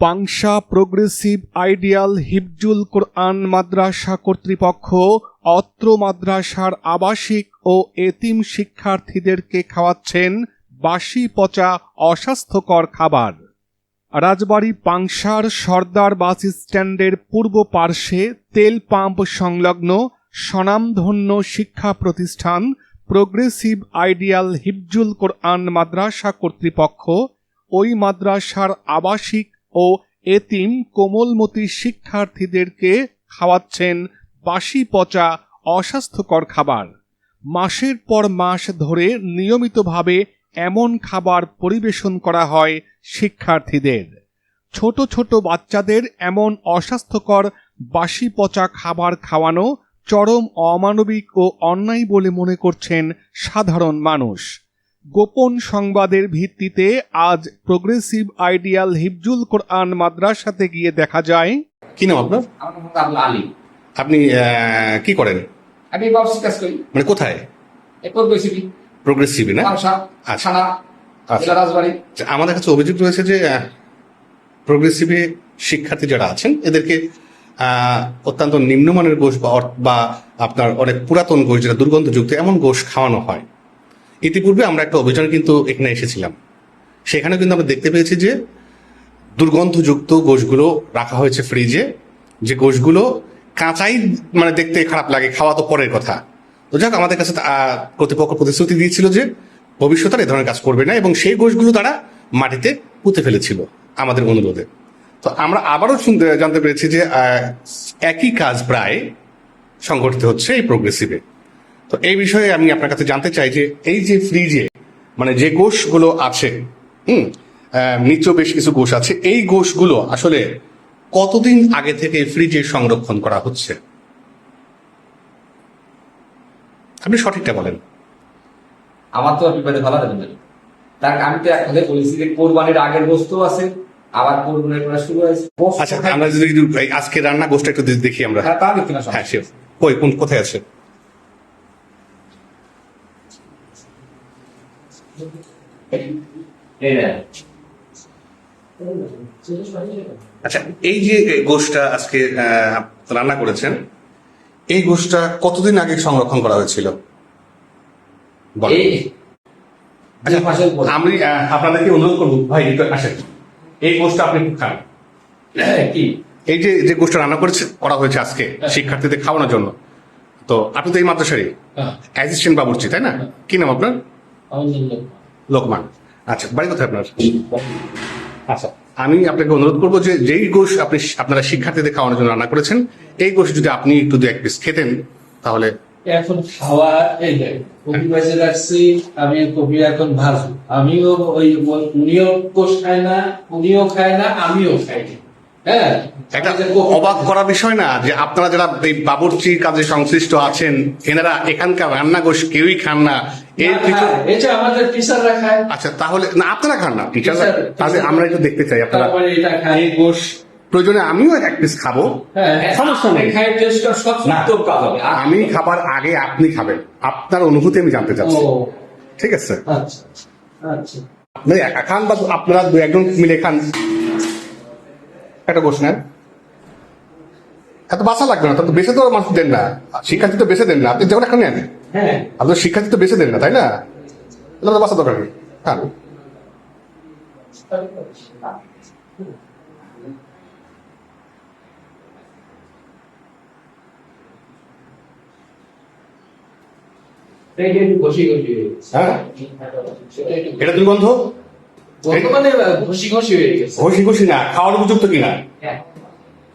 Pangsha progressive ideal Hifzul Quran Madrasa কর্তৃপক্ষ অত্র মাদ্রাসার আবাসিক ও এতিম শিক্ষার্থীদেরকে খাওয়াচ্ছেন বাসি পচা অস্বাস্থ্যকর খাবার। রাজবাড়ী পাংশার সর্দার বাস স্ট্যান্ডের পূর্ব পার্শ্বে তেল পাম্প সংলগ্ন স্বনামধন্য শিক্ষা প্রতিষ্ঠান প্রোগ্রেসিভ আইডিয়াল হিফজুল কোরআন মাদ্রাসা কর্তৃপক্ষ ওই মাদ্রাসার আবাসিক ও এতিম কোমলমতি শিক্ষার্থীদেরকে খাওয়াচ্ছেন বাসি পচা অস্বাস্থ্যকর খাবার। মাসের পর মাস ধরে নিয়মিতভাবে এমন খাবার পরিবেশন করা হয় শিক্ষার্থীদের। ছোট ছোট বাচ্চাদের এমন অস্বাস্থ্যকর বাসি পচা খাবার খাওয়ানো চরম অমানবিক ও অন্যায় বলে মনে করছেন সাধারণ মানুষ। গোপন সংবাদের ভিত্তিতে আজ প্রোগ্রেসিভ আইডিয়াল হিফজুল কোরআন মাদ্রাসাতে গিয়ে দেখা যায়। কি নাম আপনার? আলী। আপনি কি করেন? আমি ব্যবসা কাজ করি। মানে কোথায়? প্রোগ্রেসিভ না? আচ্ছা। থানা আচ্ছা। জেলা রাজবাড়ি। আচ্ছা, আমাদের কাছে অভিযোগ রয়েছে যে প্রোগ্রেসিভে শিক্ষার্থী যারা আছেন এদেরকে অত্যন্ত নিম্নমানের গোশ বা বা আপনার অনেক পুরাতন গোশ যেটা দুর্গন্ধযুক্ত এমন গোশ খাওয়ানো হয়। ইতিপূর্বে আমরা একটা অভিযান কিন্তু এখানে এসেছিলাম। সেখানে কিন্তু আমরা দেখতে পেয়েছি যে দুর্গন্ধযুক্ত গোশগুলো রাখা হয়েছে ফ্রিজে যে গোশগুলো কাঁচাই মানে দেখতে খারাপ লাগে, খাওয়া তো পরের কথা। তো যাক, আমাদের কাছে কর্তৃপক্ষ প্রতিশ্রুতি দিয়েছিল যে ভবিষ্যতে এ ধরনের কাজ করবে না এবং সেই গোশগুলো তারা মাটিতে পুঁতে ফেলেছিল আমাদের অনুরোধে। তো আমরা আবারও শুনতে, জানতে পেরেছি যে একই কাজ প্রায় সংগঠিত হচ্ছে এই প্রোগ্রেসিভে তো এই বিষয়ে আমি আপনার কাছে জানতে চাই যে এই যে ফ্রিজে মানে যে গোশগুলো আছে হুম নিচেও বেশ কিছু গোশ আছে এই গোশগুলো আসলে কতদিন আগে থেকে ফ্রিজে সংরক্ষণ করা হচ্ছে? আপনি সঠিকটা বলেন। আমার তো বিপদে ভালো লাগবে তার আমি তো এখন বলেছি যে কোরবানির আগের বস্তু আছে আবার কোরবানির করা শুরু হয়েছে। আচ্ছা আমরা যদি আজকে রান্না গোশটা একটু দেখি আমরা। হ্যাঁ তা দেখতে না হ্যাঁ কই কোন কোথায় আছে এই দেখ। আচ্ছা এই যে গোশটা আজকে রান্না করেছেন এই গোশটা কতদিন আগে সংরক্ষণ করা হয়েছিল? এই আচ্ছা। আমি আপনাদেরকে অনুরোধ করব ভাই একটু আসেন। এই গোশটা আপনি খান। হ্যাঁ, কি? এই যে যে গোশটা রান্না করেছে করা হয়েছে আজকে শিক্ষার্থীদের খাওয়ানোর জন্য। তো আপনি তো এই মাদ্রাসারই। হ্যাঁ, অ্যাসিস্ট্যান্ট বাবুর্চি তাই না? কি নাম আপনার। লোকমান। আচ্ছা বাড়ি কোথায় আপনার? আচ্ছা আমি আপনাকে অনুরোধ করব যে যেই গোষ আপনি আপনারা শিক্ষার্থীদের খাওয়ানোর জন্য রান্না করেছেন এই গোষ যদি আপনি একটু দু এক পিস খেতেন তাহলে এখন খাওয়া এই কপি রাখছি আমি কপি এখন ভাজু আমিও ওই ওই- উনিও কোষ খায় না উনিও খায় না আমিও খাই। না হ্যাঁ একটা অবাক করা বিষয় না যে আপনারা যারা এই বাবুর্চির কাজে সংশ্লিষ্ট আছেন এনারা এখানকার রান্না গোশ কেউই খান না। এর এই যে আমাদের টিচাররা খায়। আচ্ছা তাহলে না আপনারা খান না টিচার তাহলে আমরা একটু দেখতে চাই আপনারা। এটা খায়। গোশ প্রয়োজনে আমিও এক পিস খাব। হ্যাঁ সমস্যা নেই। আমি খাবার আগে আপনি খাবেন। আপনার অনুভূতি আমি জানতে ও। চাচ্ছি ঠিক আছে? আচ্ছা আচ্ছা। আপনি একা খান বা আপনারা দু একজন মিলে খান? একটা নেন এত বাসা লাগবে না তত বেছে তো মানুষ দেন না। শিক্ষার্থী তো বেছে দেন না আপনি যেমন এখন নেন। হ্যাঁ। আপনার শিক্ষার্থী তো বেছে দেন না তাই না? তাহলে তো বাসা দরকার নেই হয়ে। হ্যাঁ। এটা দুর্গন্ধ বর্তমানে ঘষি ঘষি হয়ে গেছে। ঘষি ঘষি না খাওয়ার উপযুক্ত কিনা? হ্যাঁ।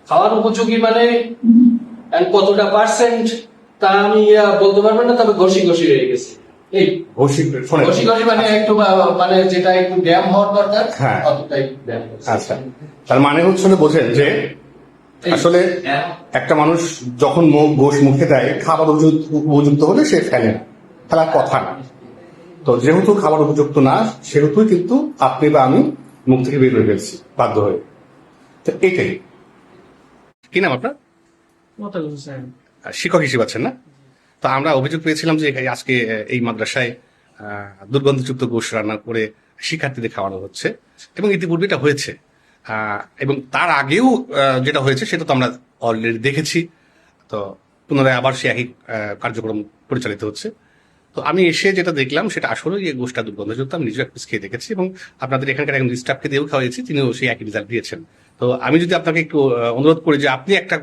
খাওয়ার উপযোগী মানে কতটা পার্সেন্ট তা আমি বলতে পারব না তবে ঘষি ঘষি হয়ে গেছে। এই ঘষি ঘষি ঘষি মানে একটু মানে যেটা একটু ড্যাম হওয়ার দরকার হ্যাঁ। অতটাই ড্যাম আচ্ছা। তার মানে হচ্ছে বোঝেন যে আসলে একটা মানুষ যখন মুখ- গোশ মুখে দেয় খাবার উপযুক্ত উপযুক্ত হলে সে ফেলে না। ফেলার কথা না। তো যেহেতু খাবার উপযুক্ত না সেহেতুই কিন্তু আপনি বা আমি মুখ থেকে বের হয়ে ফেলছি বাধ্য হয়ে। তো এটাই। কি নাম আপনার? শিক্ষক হিসেবে আছেন না? তো আমরা অভিযোগ পেয়েছিলাম যে আজকে এই মাদ্রাসায় দুর্গন্ধযুক্ত গোশ রান্না করে শিক্ষার্থীদের খাওয়ানো হচ্ছে এবং ইতিপূর্বে এটা হয়েছে। আহ, এবং তার আগেও যেটা হয়েছে সেটা তো আমরা অলরেডি দেখেছি। তো পুনরায় আবার সে একই কার্যক্রম পরিচালিত হচ্ছে। তো আমি এসে যেটা দেখলাম সেটা আসলে এই গোষ্ঠটা দুর্গন্ধযুক্ত আমি নিজেও এক পিস খেয়ে দেখেছি এবং আপনাদের এখানকার একজন স্টাফকে দিয়েও খাওয়াইছি তিনিও সেই একই রেজাল্ট দিয়েছেন। তো আমি যদি আপনাকে একটু অনুরোধ করি যে আপনি একটা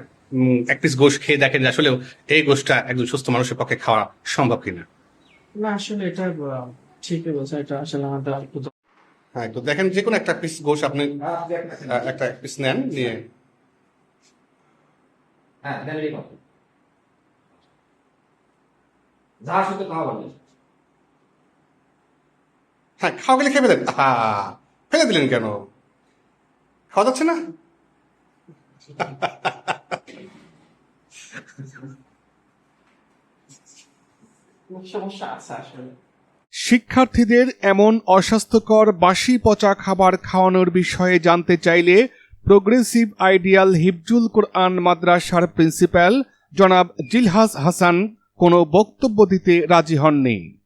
এক পিস গোশ খেয়ে দেখেন যে আসলে এই গোষ্ঠটা একজন সুস্থ মানুষের পক্ষে খাওয়া সম্ভব কিনা। না আসলে এটা ঠিকই বলছে এটা আসলে আমাদের হ্যাঁ তো দেখেন যে কোনো একটা পিস গোশ আপনি একটা পিস নেন নিয়ে হ্যাঁ খাওয়া বলে। হ্যাঁ খাওয়া গেলে খেয়ে দেন হা ফেলে দিলেন কেন? খাওয়া যাচ্ছে না? শিক্ষার্থীদের এমন অস্বাস্থ্যকর বাসি পচা খাবার খাওয়ানোর বিষয়ে জানতে চাইলে প্রোগ্রেসিভ আইডিয়াল হিফজুল কোরআন মাদ্রাসার প্রিন্সিপাল জনাব জিলহাস হাসান কোনো বক্তব্য দিতে রাজি হননি।